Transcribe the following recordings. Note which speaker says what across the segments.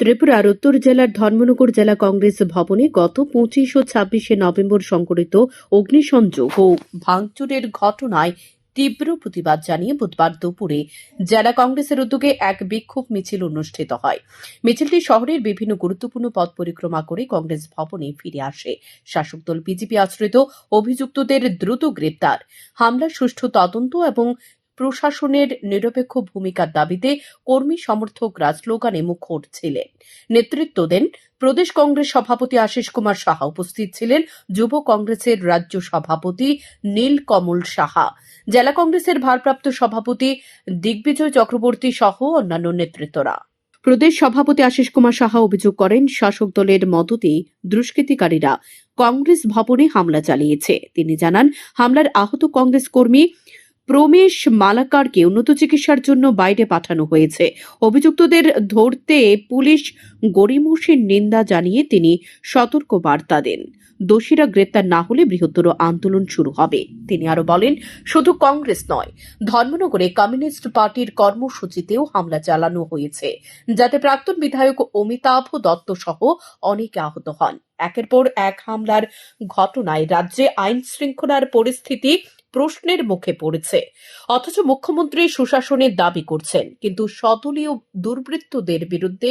Speaker 1: ত্রিপুরার উত্তর জেলার ধর্মনগর জেলা কংগ্রেস ভবনে গত পঁচিশ ও ছাব্বিশে নভেম্বর সংঘটিত অগ্নিসংযোগ ও ভাঙচুরের ঘটনায় তীব্র প্রতিবাদ জানিয়ে বুধবার দুপুরে জেলা কংগ্রেসের উদ্যোগে এক বিক্ষোভ মিছিল অনুষ্ঠিত হয়। মিছিলটি শহরের বিভিন্ন গুরুত্বপূর্ণ পথ পরিক্রমা করে কংগ্রেস ভবনে ফিরে আসে। শাসক দল বিজেপি আশ্রিত অভিযুক্তদের দ্রুত গ্রেপ্তার। হামলার সুষ্ঠু তদন্ত এবং প্রশাসনের নিরপেক্ষ ভূমিকার দাবিতে কর্মী সমর্থকরা স্লোগানে মুখর ছিলেন নেতৃত্ব দেন প্রদেশ কংগ্রেস সভাপতি আশিস কুমার সাহা। উপস্থিত ছিলেন যুব কংগ্রেসের রাজ্য সভাপতি নীল কমল সাহা। জেলা কংগ্রেসের ভারপ্রাপ্ত সভাপতি দিগ্বিজয় চক্রবর্তী সহ অন্যান্য নেতৃত্বরা। প্রদেশ সভাপতি আশিস কুমার সাহা অভিযোগ করেন, শাসক দলের মদতে দুষ্কৃতিকারীরা কংগ্রেস ভবনে হামলা চালিয়েছে। তিনি জানান, হামলার আহত কংগ্রেস কর্মী প্রমেশ মালাকারকে উন্নত চিকিৎসার জন্য বাইরে পাঠানো হয়েছে। অভিযুক্তদের ধরতে পুলিশ গরিমসের নিন্দা জানিয়ে তিনি সতর্ক বার্তা দেন। দোষীরা গ্রেপ্তার না হলে বৃহত্তর আন্দোলন শুরু হবে। তিনি আরও বলেন, শুধু কংগ্রেস নয়, ধর্মনগরে কমিউনিস্ট পার্টির কর্মসূচিতেও হামলা চালানো হয়েছে, যাতে প্রাক্তন বিধায়ক অমিতাভ দত্ত সহ অনেকে আহত হন। একের পর এক হামলার ঘটনায় রাজ্যে আইন শৃঙ্খলার পরিস্থিতি প্রশ্নের মুখে পড়েছে। অথচ মুখ্যমন্ত্রী সুশাসনের দাবি করছেন, কিন্তু সদলীয় দুর্বৃত্তদের বিরুদ্ধে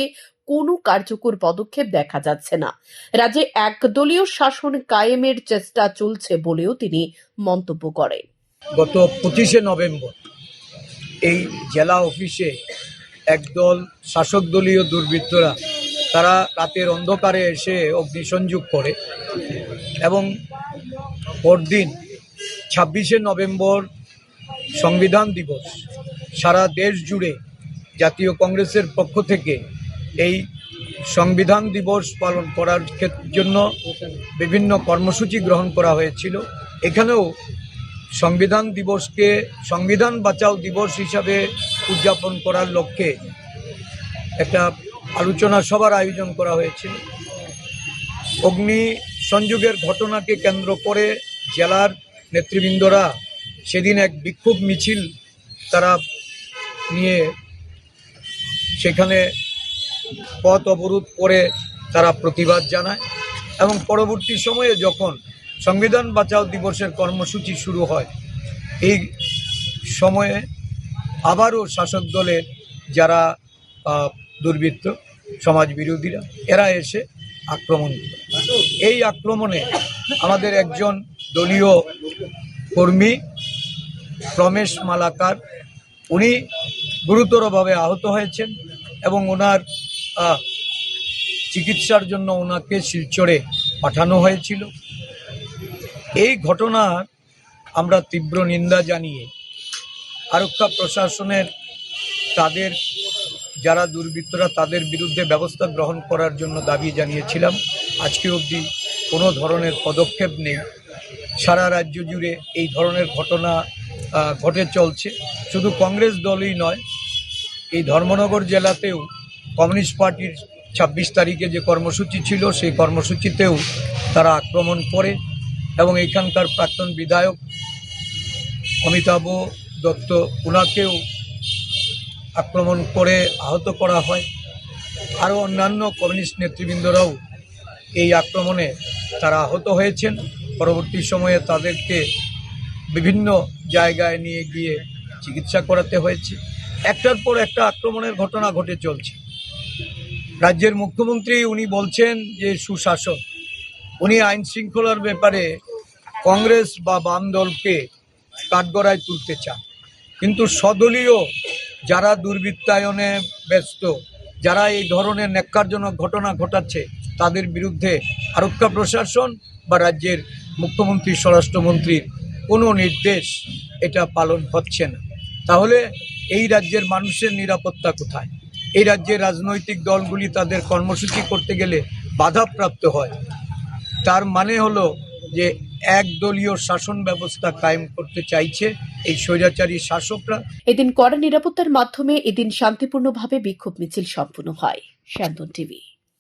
Speaker 1: কোনো কার্যকর পদক্ষেপ দেখা যাচ্ছে না। রাজ্যে একদলীয় শাসন কায়েমের চেষ্টা চলছে বলেও তিনি মন্তব্য করেন।
Speaker 2: গত পঁচিশে নভেম্বর এই জেলা অফিসে একদল শাসক দলীয় দুর্বৃত্তরা তারা রাতের অন্ধকারে এসে অগ্নিসংযোগ করে এবং পরদিন ছাব্বিশে নভেম্বর সংবিধান দিবস। সারা দেশ জুড়ে জাতীয় কংগ্রেসের পক্ষ থেকে এই সংবিধান দিবস পালন করার জন্য বিভিন্ন কর্মসূচি গ্রহণ করা হয়েছিল। এখানেও সংবিধান দিবসকে সংবিধান বাঁচাও দিবস হিসাবে উদযাপন করার লক্ষ্যে একটা আলোচনা সভার আয়োজন করা হয়েছিল। অগ্নি সংযোগের ঘটনাকে কেন্দ্র করে জেলার নেতৃবৃন্দরা সেদিন এক বিক্ষোভ মিছিল তারা নিয়ে সেখানে পথ অবরোধ করে তারা প্রতিবাদ জানায় এবং পরবর্তী সময়ে যখন সংবিধান বাঁচাও দিবসের কর্মসূচি শুরু হয়, এই সময়ে আবারও শাসক দলের যারা দুর্বৃত্ত সমাজ বিরোধীরা এরা এসে আক্রমণ করে। এই আক্রমণে আমাদের একজন দলীয় কর্মী রমেশ মালাকার, উনি গুরুতরভাবে আহত হয়েছেন এবং ওনার চিকিৎসার জন্য ওনাকে শিলচরে পাঠানো হয়েছিল। এই ঘটনার আমরা তীব্র নিন্দা জানিয়ে আরক্ষা প্রশাসনের তাদের, যারা দুর্বৃত্তরা তাদের বিরুদ্ধে ব্যবস্থা গ্রহণ করার জন্য দাবি জানিয়েছিলাম। আজকে অবধি কোনো ধরনের পদক্ষেপ নেই। সারা রাজ্য জুড়ে এই ধরনের ঘটনা ঘটে চলছে। শুধু কংগ্রেস দলই নয়, এই ধর্মনগর জেলাতেও কমিউনিস্ট পার্টির ছাব্বিশ তারিখে যে কর্মসূচি ছিল, সেই কর্মসূচিতেও তারা আক্রমণ করে এবং এখানকার প্রাক্তন বিধায়ক অমিতাভ দত্ত ওনাকেও আক্রমণ করে আহত করা হয়। আরও অন্যান্য কমিউনিস্ট নেতৃবৃন্দরাও এই আক্রমণে তারা আহত হয়েছেন। পরবর্তী সময়ে তাদেরকে বিভিন্ন জায়গায় নিয়ে গিয়ে চিকিৎসা করাতে হয়েছে। একটার পর একটা আক্রমণের ঘটনা ঘটে চলছে। রাজ্যের মুখ্যমন্ত্রী উনি বলছেন যে, সুশাসন, উনি আইন শৃঙ্খলার ব্যাপারে কংগ্রেস বা বাম দলকে কাঠগড়ায় তুলতে চান। কিন্তু সদলীয় যারা দুর্বৃত্তায়নে ব্যস্ত, যারা এই ধরনের ন্যাক্কারজনক ঘটনা ঘটাচ্ছে, তাদের বিরুদ্ধে আরক্ষা প্রশাসন বা রাজ্যের মুখ্যমন্ত্রী, স্বরাষ্ট্রমন্ত্রীর কোনো নির্দেশ এটা পালন হচ্ছে না। তাহলে এই রাজ্যের মানুষের নিরাপত্তা কোথায়? এই রাজ্যের রাজনৈতিক দলগুলি তাদের কর্মসূচি করতে গেলে বাধাপ্রাপ্ত হয়। তার মানে হলো যে একদলীয় শাসন ব্যবস্থা কায়েম করতে চাইছে এই স্বৈরাচারী শাসকরা।
Speaker 1: এদিন কড়া নিরাপত্তার মাধ্যমে এদিন শান্তিপূর্ণভাবে বিক্ষোভ মিছিল সম্পন্ন হয়। স্যান্দন টিভি।